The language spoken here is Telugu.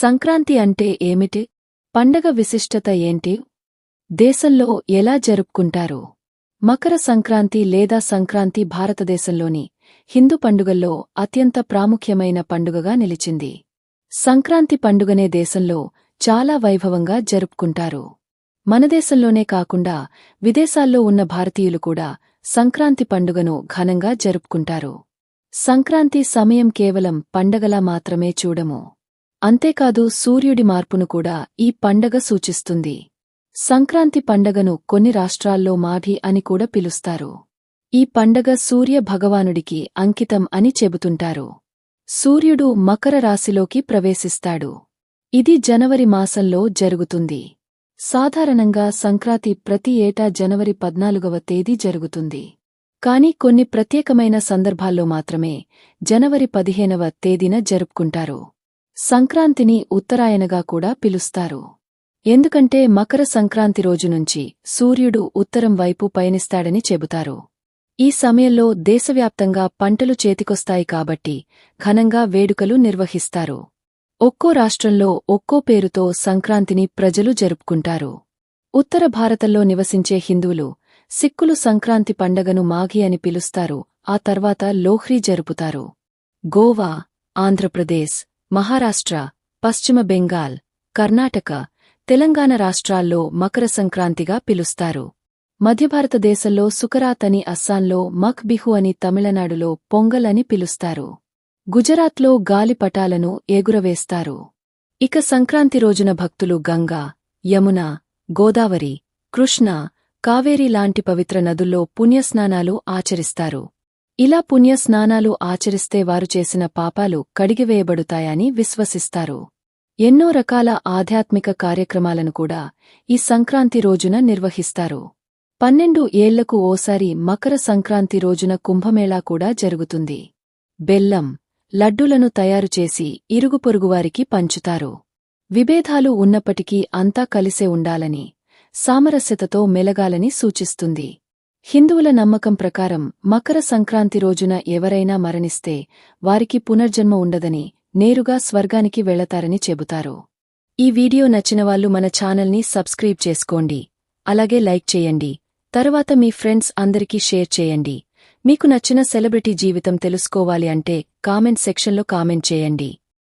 సంక్రాంతి అంటే ఏమిటి? పండగ విశిష్టత ఏంటి? దేశంలో ఎలా జరుపుకుంటారు? మకర సంక్రాంతి లేదా సంక్రాంతి భారతదేశంలోని హిందూ పండుగల్లో అత్యంత ప్రాముఖ్యమైన పండుగగా నిలిచింది. సంక్రాంతి పండుగనే దేశంలో చాలా వైభవంగా జరుపుకుంటారు. మనదేశంలోనే కాకుండా విదేశాల్లో ఉన్న భారతీయులు కూడా సంక్రాంతి పండుగను ఘనంగా జరుపుకుంటారు. సంక్రాంతి సమయం కేవలం పండగలా మాత్రమే చూడము. అంతేకాదు సూర్యుడి మార్పును కూడా ఈ పండగ సూచిస్తుంది. సంక్రాంతి పండగను కొన్ని రాష్ట్రాల్లో మాఘి అని కూడా పిలుస్తారు. ఈ పండగ సూర్య భగవానుడికి అంకితం అని చెబుతుంటారు. సూర్యుడు మకర రాశిలోకి ప్రవేశిస్తాడు. ఇది జనవరి మాసంలో జరుగుతుంది. సాధారణంగా సంక్రాంతి ప్రతి ఏటా జనవరి పద్నాలుగవ తేదీ జరుగుతుంది. కాని కొన్ని ప్రత్యేకమైన సందర్భాల్లో మాత్రమే జనవరి పదిహేనవ తేదీన జరుపుకుంటారు. సంక్రాంతిని ఉత్తరాయణగా కూడా పిలుస్తారు. ఎందుకంటే మకర సంక్రాంతి రోజు నుంచి సూర్యుడు ఉత్తరం వైపు పయనిస్తాడని చెబుతారు. ఈ సమయంలో దేశవ్యాప్తంగా పంటలు చేతికొస్తాయి కాబట్టి ఘనంగా వేడుకలు నిర్వహిస్తారు. ఒక్కో రాష్ట్రంలో ఒక్కో పేరుతో సంక్రాంతిని ప్రజలు జరుపుకుంటారు. ఉత్తర భారతంలో నివసించే హిందువులు సిక్కులు సంక్రాంతి పండగను మాఘి అని పిలుస్తారు. ఆ తర్వాత లోహ్రీ జరుపుతారు. గోవా ఆంధ్రప్రదేశ్ మహారాష్ట్ర పశ్చిమ బెంగాల్ కర్ణాటక తెలంగాణ రాష్ట్రాల్లో మకర సంక్రాంతిగా పిలుస్తారు. మధ్యభారతదేశంలో సుకరాత్ అని అస్సాంలో మక్ బిహు అని తమిళనాడులో పొంగల్ అని పిలుస్తారు. గుజరాత్లో గాలిపటాలను ఎగురవేస్తారు. ఇక సంక్రాంతి రోజున భక్తులు గంగా యమున గోదావరి కృష్ణ కావేరి లాంటి పవిత్ర నదుల్లో పుణ్యస్నానాలు ఆచరిస్తారు. ఇలా పుణ్యస్నానాలు ఆచరిస్తే వారు చేసిన పాపాలు కడిగివేయబడుతాయని విశ్వసిస్తారు. ఎన్నో రకాల ఆధ్యాత్మిక కార్యక్రమాలను కూడా ఈ సంక్రాంతి రోజున నిర్వహిస్తారు. పన్నెండు ఏళ్ళకు ఓసారి మకర సంక్రాంతి రోజున కుంభమేళా కూడా జరుగుతుంది. బెల్లం లడ్డులను తయారుచేసి ఇరుగుపొరుగువారికి పంచుతారు. విభేదాలు ఉన్నప్పటికీ అంతా కలిసే ఉండాలని సామరస్యతతో మెలగాలని సూచిస్తుంది. హిందువుల నమ్మకం ప్రకారం మకర సంక్రాంతి రోజున ఎవరైనా మరణిస్తే వారికి పునర్జన్మ ఉండదని నేరుగా స్వర్గానికి వెళతారని చెబుతారు. ఈ వీడియో నచ్చినవాళ్ళు మన ఛానల్ని సబ్స్క్రైబ్ చేసుకోండి. అలాగే లైక్ చేయండి. తరువాత మీ ఫ్రెండ్స్ అందరికీ షేర్ చేయండి. మీకు నచ్చిన సెలబ్రిటీ జీవితం తెలుసుకోవాలి అంటే కామెంట్ సెక్షన్లో కామెంట్ చేయండి.